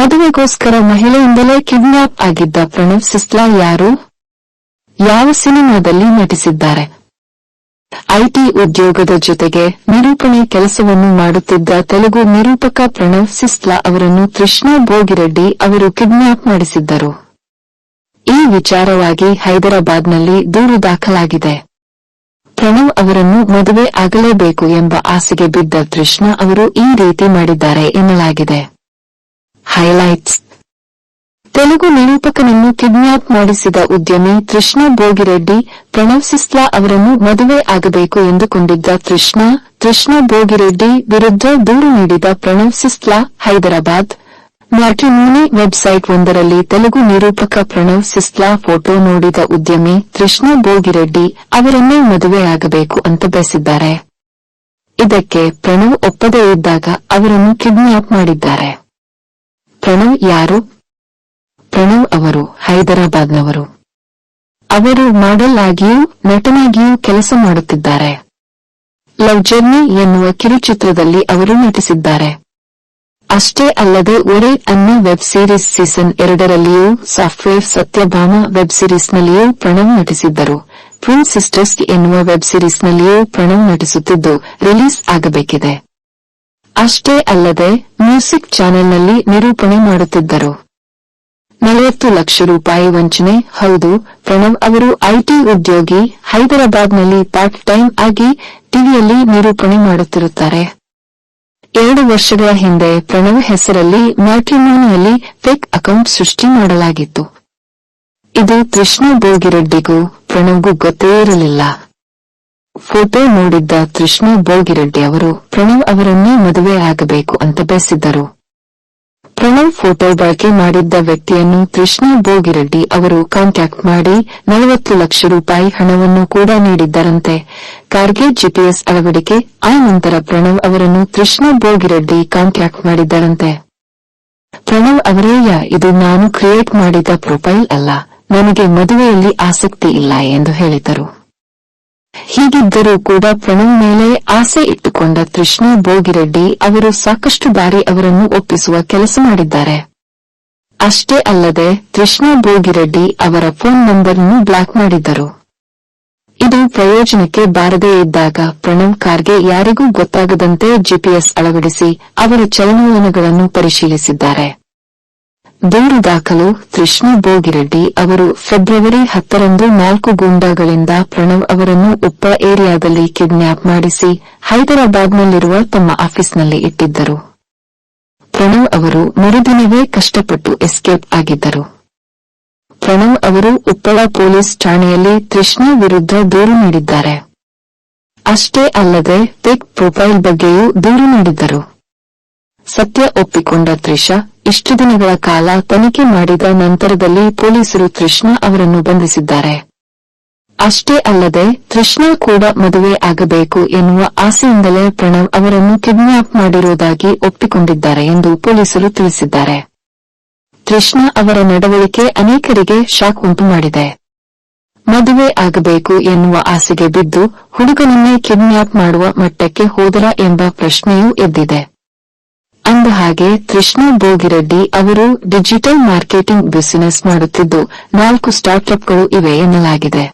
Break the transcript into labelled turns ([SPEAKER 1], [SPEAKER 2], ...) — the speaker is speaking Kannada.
[SPEAKER 1] ಮದುವೆಗೋಸ್ಕರ ಮಹಿಳೆಯಿಂದಲೇ ಕಿಡ್ನಾಪ್ ಆಗಿದ್ದ ಪ್ರಣವ್ ಸಿಸ್ಲಾ ಯಾರು? ಯಾವ ಸಿನಿಮಾದಲ್ಲಿ ನಟಿಸಿದ್ದಾರೆ? ಐಟಿ ಉದ್ಯೋಗದ ಜೊತೆಗೆ ನಿರೂಪಣೆ ಕೆಲಸವನ್ನು ಮಾಡುತ್ತಿದ್ದ ತೆಲುಗು ನಿರೂಪಕ ಪ್ರಣವ್ ಸಿಸ್ಲಾ ಅವರನ್ನು ಕೃಷ್ಣ ಬೋಗಿರೆಡ್ಡಿ ಅವರು ಕಿಡ್ನಾಪ್ ಮಾಡಿಸಿದ್ದರು. ಈ ವಿಚಾರವಾಗಿ ಹೈದರಾಬಾದ್ನಲ್ಲಿ ದೂರು ದಾಖಲಾಗಿದೆ. ಪ್ರಣವ್ ಅವರನ್ನು ಮದುವೆ ಆಗಲೇಬೇಕು ಎಂಬ ಆಸೆಗೆ ಬಿದ್ದ ಕೃಷ್ಣ ಅವರು ಈ ರೀತಿ ಮಾಡಿದ್ದಾರೆ ಎನ್ನಲಾಗಿದೆ. ಹೈಲೈಟ್ಸ್. ತೆಲುಗು ನಿರೂಪಕನನ್ನು ಕಿಡ್ನಾಪ್ ಮಾಡಿಸಿದ ಉದ್ಯಮಿ ಕೃಷ್ಣ ಬೋಗಿರೆಡ್ಡಿ ಪ್ರಣವ್ ಸಿಸ್ಲಾ ಅವರನ್ನು ಮದುವೆ ಆಗಬೇಕು ಎಂದುಕೊಂಡಿದ್ದ ಕೃಷ್ಣ ಕೃಷ್ಣ ಬೋಗಿರೆಡ್ಡಿ ವಿರುದ್ಧ ದೂರು ನೀಡಿದ ಪ್ರಣವ್ ಸಿಸ್ಲಾ, ಹೈದರಾಬಾದ್. ಮ್ಯಾಟ್ರಿಮೋನಿ ವೆಬ್ಸೈಟ್ ಒಂದರಲ್ಲಿ ತೆಲುಗು ನಿರೂಪಕ ಪ್ರಣವ್ ಸಿಸ್ಲಾ ಫೋಟೋ ನೋಡಿದ ಉದ್ಯಮಿ ಕೃಷ್ಣ ಬೋಗಿರೆಡ್ಡಿ ಅವರನ್ನೇ ಮದುವೆಯಾಗಬೇಕು ಅಂತ ಬಯಸಿದ್ದಾರೆ. ಇದಕ್ಕೆ ಪ್ರಣವ್ ಒಪ್ಪದೇ ಇದ್ದಾಗ ಅವರನ್ನು ಕಿಡ್ನಾಪ್ ಮಾಡಿದ್ದಾರೆ. ಪ್ರಣವ್ ಯಾರು? ಪ್ರಣವ್ ಅವರು ಹೈದರಾಬಾದ್ನವರು ಅವರು ಮಾಡೆಲ್ ಆಗಿಯೂ ನಟನಾಗಿಯೂ ಕೆಲಸ ಮಾಡುತ್ತಿದ್ದಾರೆ. ಲವ್ ಜರ್ನಿ ಎನ್ನುವ ಕಿರುಚಿತ್ರದಲ್ಲಿ ಅವರು ನಟಿಸಿದ್ದಾರೆ. ಅಷ್ಟೇ ಅಲ್ಲದೆ ಒರೆ ಅನ್ನೋ ವೆಬ್ ಸೀರೀಸ್ ಸೀಸನ್ ಎರಡರಲ್ಲಿಯೂ, ಸಾಫ್ಟ್ವೇರ್ ಸತ್ಯಭಾಮ ವೆಬ್ ಸೀರೀಸ್ನಲ್ಲಿಯೂ ಪ್ರಣವ್ ನಟಿಸಿದ್ದರು. ಟ್ವಿನ್ ಸಿಸ್ಟರ್ಸ್ ಎನ್ನುವ ವೆಬ್ ಸೀರೀಸ್ನಲ್ಲಿಯೂ ಪ್ರಣವ್ ನಟಿಸುತ್ತಿದ್ದು ರಿಲೀಸ್ ಆಗಬೇಕಿದೆ. ಅಷ್ಟೇ ಅಲ್ಲದೆ ಮ್ಯೂಸಿಕ್ ಚಾನೆಲ್ನಲ್ಲಿ ನಿರೂಪಣೆ ಮಾಡುತ್ತಿದ್ದರು. ನಲವತ್ತು ಲಕ್ಷ ರೂಪಾಯಿ ವಂಚನೆ, ಹೌದು, ಪ್ರಣವ್ ಅವರು ಐಟಿ ಉದ್ಯೋಗಿ, ಹೈದರಾಬಾದ್ನಲ್ಲಿ ಪಾರ್ಟ್ ಟೈಮ್ ಆಗಿ ಟಿವಿಯಲ್ಲಿ ನಿರೂಪಣೆ ಮಾಡುತ್ತಿರುತ್ತಾರೆ. ಎರಡು ವರ್ಷಗಳ ಹಿಂದೆ ಪ್ರಣವ್ ಹೆಸರಲ್ಲಿ ಮ್ಯಾಟ್ರಿಮೋನಿಯಲ್ಲಿ ಫೇಕ್ ಅಕೌಂಟ್ ಸೃಷ್ಟಿ ಮಾಡಲಾಗಿತ್ತು. ಇದು ಕೃಷ್ಣ ಬೋಗಿರೆಡ್ಡಿಗೂ ಪ್ರಣವ್ಗೂ ಗೊತ್ತೇ ಇರಲಿಲ್ಲ. ಫೋಟೋ ನೋಡಿದ್ದ ಕೃಷ್ಣ ಬೋಗಿರೆಡ್ಡಿ ಅವರು, ಪ್ರಣವ್ ಅವರನ್ನೇ ಮದುವೆ ಆಗಬೇಕು ಅಂತ ಬಯಸಿದ್ದರು. ಪ್ರಣವ್ ಫೋಟೋ ಬಳಕೆ ಮಾಡಿದ್ದ ವ್ಯಕ್ತಿಯನ್ನು ಕೃಷ್ಣ ಬೋಗಿರೆಡ್ಡಿ ಅವರು ಕಾಂಟ್ಯಾಕ್ಟ್ ಮಾಡಿ ನಲವತ್ತು ಲಕ್ಷ ರೂಪಾಯಿ ಹಣವನ್ನು ಕೂಡ ನೀಡಿದ್ದರಂತೆ. ಕಾರ್ಗೆ ಜಿಪಿಎಸ್ ಅಳವಡಿಕೆ, ಆ ನಂತರ ಪ್ರಣವ್ ಅವರನ್ನು ಕೃಷ್ಣ ಬೋಗಿರೆಡ್ಡಿ ಕಾಂಟ್ಯಾಕ್ಟ್ ಮಾಡಿದ್ದರಂತೆ. ಪ್ರಣವ್ ಅವರೇಯ ಇದು ನಾನು ಕ್ರಿಯೇಟ್ ಮಾಡಿದ ಪ್ರೊಫೈಲ್ ಅಲ್ಲ. ನನಗೆ ಮದುವೆಯಲ್ಲಿ ಆಸಕ್ತಿ ಇಲ್ಲ ಎಂದು ಹೇಳಿದರು ಹೀಗಿದ್ದರೂ ಕೂಡ ಪ್ರಣವ್ ಮೇಲೆ ಆಸೆ ಇಟ್ಟುಕೊಂಡ ಕೃಷ್ಣ ಬೋಗಿರೆಡ್ಡಿ ಅವರು ಸಾಕಷ್ಟು ಬಾರಿ ಅವರನ್ನು ಒಪ್ಪಿಸುವ ಕೆಲಸ ಮಾಡಿದ್ದಾರೆ. ಅಷ್ಟೇ ಅಲ್ಲದೆ ಕೃಷ್ಣ ಬೋಗಿರೆಡ್ಡಿ ಅವರ ಫೋನ್ ನಂಬರ್ ಅನ್ನು ಬ್ಲಾಕ್ ಮಾಡಿದ್ದರು. ಇದು ಪ್ರಯೋಜನಕ್ಕೆ ಬಾರದೇ ಇದ್ದಾಗ ಪ್ರಣವ್ ಕಾರ್ಗೆ ಯಾರಿಗೂ ಗೊತ್ತಾಗದಂತೆ ಜಿಪಿಎಸ್ ಅಳವಡಿಸಿ ಅವರ ಚಲನವಲನಗಳನ್ನು ಪರಿಶೀಲಿಸಿದ್ದಾರೆ. ದೂರು ದಾಖಲು ಕೃಷ್ಣ ಬೋಗಿರೆಡ್ಡಿ ಅವರು ಫೆಬ್ರವರಿ ಹತ್ತರಂದು ನಾಲ್ಕು ಗೂಂಡಾಗಳಿಂದ ಪ್ರಣವ್ ಅವರನ್ನು ಉಪ್ಪ ಏರಿಯಾದಲ್ಲಿ ಕಿಡ್ನ್ಯಾಪ್ ಮಾಡಿಸಿ ಹೈದರಾಬಾದ್ನಲ್ಲಿರುವ ತಮ್ಮ ಆಫೀಸ್ನಲ್ಲಿ ಇಟ್ಟಿದ್ದರು. ಪ್ರಣವ್ ಅವರು ಮರುದಿನವೇ ಕಷ್ಟಪಟ್ಟು ಎಸ್ಕೇಪ್ ಆಗಿದ್ದರು. ಪ್ರಣವ್ ಅವರು ಉಪ್ಪಳ ಪೊಲೀಸ್ ಠಾಣೆಯಲ್ಲಿ ಕೃಷ್ಣ ವಿರುದ್ಧ ದೂರು ನೀಡಿದ್ದಾರೆ. ಅಷ್ಟೇ ಅಲ್ಲದೆ ಪಿಕ್ ಪ್ರೊಫೈಲ್ ಬಗ್ಗೆಯೂ ದೂರು ನೀಡಿದ್ದರು. ಸತ್ಯ ಒಪ್ಪಿಕೊಂಡ ತ್ರಿಷಾ ಇಷ್ಟು ದಿನಗಳ ಕಾಲ ತನಿಖೆ ಮಾಡಿದ ನಂತರದಲ್ಲಿ ಪೊಲೀಸರು ಕೃಷ್ಣ ಅವರನ್ನು ಬಂಧಿಸಿದ್ದಾರೆ. ಅಷ್ಟೇ ಅಲ್ಲದೆ, ಕೃಷ್ಣ ಕೂಡ ಮದುವೆ ಆಗಬೇಕು ಎನ್ನುವ ಆಸೆಯಿಂದಲೇ ಪ್ರಣವ್ ಅವರನ್ನು ಕಿಡ್ನ್ಯಾಪ್ ಮಾಡಿರುವುದಾಗಿ ಒಪ್ಪಿಕೊಂಡಿದ್ದಾರೆ ಎಂದು ಪೊಲೀಸರು ತಿಳಿಸಿದ್ದಾರೆ. ಕೃಷ್ಣ ಅವರ ನಡವಳಿಕೆ ಅನೇಕರಿಗೆ ಶಾಕ್ ಉಂಟು ಮಾಡಿದೆ. ಮದುವೆ ಆಗಬೇಕು ಎನ್ನುವ ಆಸೆಗೆ ಬಿದ್ದು, ಹುಡುಗನನ್ನೇ ಕಿಡ್ನ್ಯಾಪ್ ಮಾಡುವ ಮಟ್ಟಕ್ಕೆ ಹೋದರ ಎಂಬ ಪ್ರಶ್ನೆಯೂ ಎದ್ದಿದೆ. ಅಂದಹಾಗೆ ಕೃಷ್ಣ ಬೋಗಿರೆಡ್ಡಿ ಅವರು ಡಿಜಿಟಲ್ ಮಾರ್ಕೆಟಿಂಗ್ ಬಿಸಿನೆಸ್ ಮಾಡುತ್ತಿದ್ದು ನಾಲ್ಕು ಸ್ಟಾರ್ಟ್ಅಪ್ಗಳು ಇವೆ ಎನ್ನಲಾಗಿದೆ.